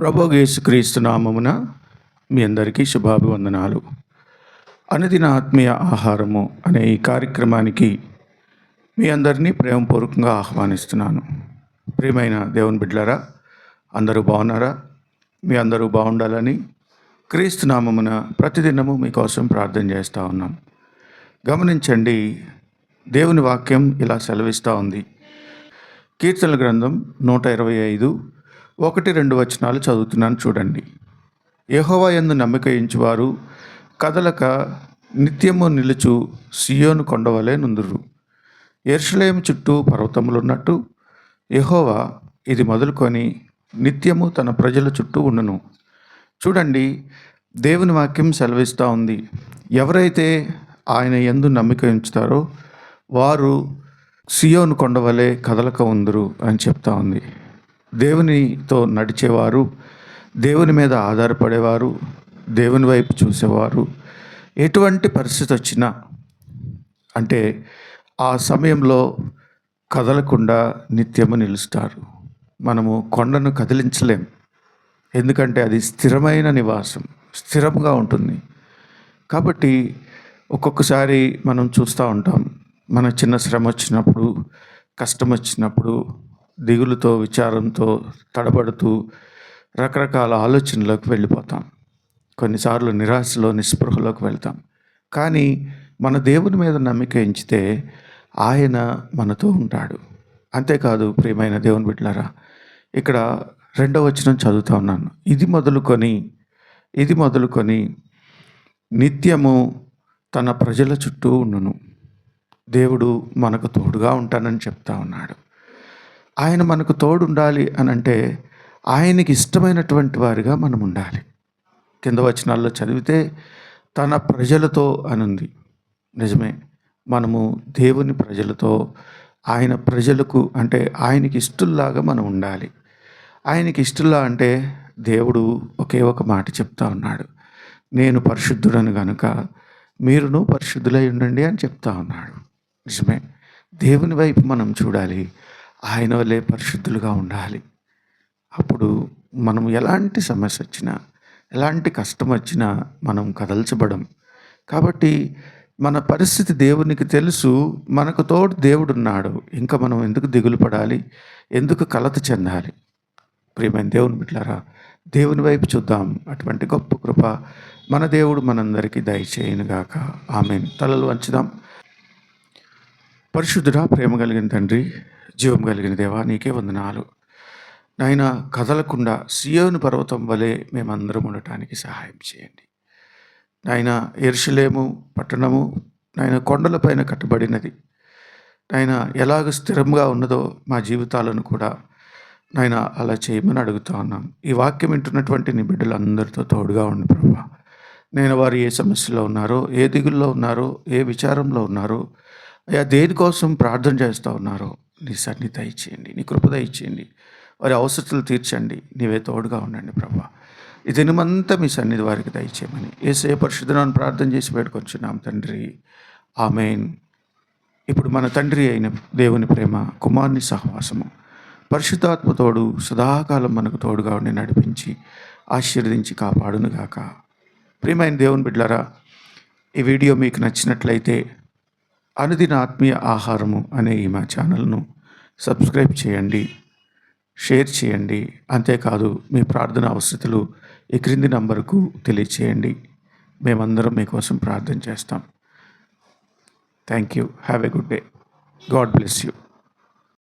ప్రభు యేసుక్రీస్తు నామమున మీ అందరికీ శుభాభివందనాలు. అనుదిన ఆత్మీయ ఆహారము అనే ఈ కార్యక్రమానికి మీ అందరినీ ప్రేమపూర్వకంగా ఆహ్వానిస్తున్నాను. ప్రియమైన దేవుని బిడ్డలారా అందరూ బాగున్నారా? మీ అందరూ బాగుండాలని క్రీస్తు నామమున ప్రతిదినము మీకోసం ప్రార్థన చేస్తూ ఉన్నాం. గమనించండి దేవుని వాక్యం ఇలా సెలవిస్తూ ఉంది. కీర్తనల గ్రంథం నూట ఇరవై ఐదు ఒకటి రెండు వచనాలు చదువుతున్నాను చూడండి. యహోవా ఎందు నమ్మిక ఇంచువారు కదలక నిత్యము నిలుచు సియోను కొండవలే నుందురు ఎర్షలేం చుట్టూ పర్వతములున్నట్టు యహోవా ఇది మొదలుకొని నిత్యము తన ప్రజల చుట్టూ ఉండును. చూడండి దేవుని వాక్యం సెలవిస్తూ ఉంది. ఎవరైతే ఆయన ఎందు నమ్మిక ఉంచుతారో వారు సియోను కొండవలే కదలక ఉందరు అని చెప్తా ఉంది. దేవునితో నడిచేవారు దేవుని మీద ఆధారపడేవారు దేవుని వైపు చూసేవారు. ఎటువంటి పరిస్థితి వచ్చినా అంటే ఆ సమయంలో కదలకుండా నిత్యము నిలుస్తారు. మనము కొండను కదిలించలేం. ఎందుకంటే అది స్థిరమైన నివాసం స్థిరంగా ఉంటుంది. కాబట్టి ఒక్కొక్కసారి మనం చూస్తూ ఉంటాం మన చిన్న శ్రమ వచ్చినప్పుడు కష్టం వచ్చినప్పుడు దిగులుతో విచారంతో తడబడుతూ రకరకాల ఆలోచనలోకి వెళ్ళిపోతాం. కొన్నిసార్లు నిరాశలో నిస్పృహలోకి వెళ్తాం. కానీ మన దేవుని మీద నమ్మిక ఎంచితే ఆయన మనతో ఉంటాడు. అంతేకాదు ప్రియమైన దేవుని బిడ్డలారా ఇక్కడ రెండవ వచనం చదువుతా ఉన్నాను. ఇది మొదలుకొని ఇది మొదలుకొని నిత్యము తన ప్రజల చుట్టూ ఉండును. దేవుడు మనకు తోడుగా ఉంటానని చెప్తా ఉన్నాడు. ఆయన మనకు తోడు ఉండాలి అని అంటే ఆయనకి ఇష్టమైనటువంటి వారిగా మనం ఉండాలి. కింద వచనాల్లో చదివితే తన ప్రజలతో అనుంది. నిజమే మనము దేవుని ప్రజలతో ఆయన ప్రజలకు అంటే ఆయనకి ఇష్టల్లాగా మనం ఉండాలి. ఆయనకి ఇష్టల్లా అంటే దేవుడు ఒకే ఒక మాట చెప్తా ఉన్నాడు. నేను పరిశుద్ధుడను గనుక మీరును పరిశుద్ధులై ఉండండి అని చెప్తా ఉన్నాడు. నిజమే దేవుని వైపు మనం చూడాలి. ఆయన వల్లే పరిశుద్ధులుగా ఉండాలి. అప్పుడు మనం ఎలాంటి సమస్య వచ్చినా ఎలాంటి కష్టం వచ్చినా మనం కదల్చబడం. కాబట్టి మన పరిస్థితి దేవునికి తెలుసు మనకు తోడు దేవుడు ఉన్నాడు ఇంకా మనం ఎందుకు దిగులు పడాలి? ఎందుకు కలత చెందాలి? ప్రియమైన దేవుని బిడ్డలారా దేవుని వైపు చూద్దాం. అటువంటి గొప్ప కృప మన దేవుడు మనందరికీ దయచేయనుగాక. ఆమె తలలు వంచుదాం. పరిశుద్ధుడా ప్రేమ కలిగిన తండ్రి జీవం కలిగిన దేవా నీకే వందనాలు. నాయన కదలకుండా సియోను పర్వతం వలె మేమందరం ఉండటానికి సహాయం చేయండి. నాయన ఎరుషలేము పట్టణము నాయన కొండలపైన కట్టబడినది. నాయన ఎలాగ స్థిరంగా ఉన్నదో మా జీవితాలను కూడా నాయన అలా చేయమని అడుగుతా ఉన్నాం. ఈ వాక్యం వింటున్నటువంటి నీ బిడ్డలందరితో తోడుగా ఉండి ప్రభా. నేను వారు ఏ సమస్యలో ఉన్నారో ఏ దిగుల్లో ఉన్నారో ఏ విచారంలో ఉన్నారో అయ్యా దేనికోసం ప్రార్థన చేస్తూ ఉన్నారో నీ సన్నిధి దయచేయండి నీ కృప దయచేయండి. వారి అవసరతలు తీర్చండి నీవే తోడుగా ఉండండి ప్రభా. ఈ దినమంతా మీ సన్నిధి వారికి దయచేయమని ఏసే పరిశుద్ధనాన్ని ప్రార్థన చేసి పెట్టుకొచ్చున్నాం తండ్రి. ఆమెన్. ఇప్పుడు మన తండ్రి అయిన దేవుని ప్రేమ కుమారుని సహవాసము. పరిశుద్ధాత్మతోడు సదాకాలం మనకు తోడుగా ఉండి నడిపించి ఆశీర్వదించి కాపాడునుగాక. ప్రియమైన దేవుని బిడ్డలారా ఈ వీడియో మీకు నచ్చినట్లయితే అనుదిన ఆత్మీయ ఆహారము అనే ఈ మా ఛానల్ను సబ్స్క్రైబ్ చేయండి షేర్ చేయండి. అంతేకాదు మీ ప్రార్థన అవసరతలు ఈ క్రింది నంబరుకు తెలియచేయండి. మేమందరం మీకోసం ప్రార్థన చేస్తాం. Thank you have a good day God bless you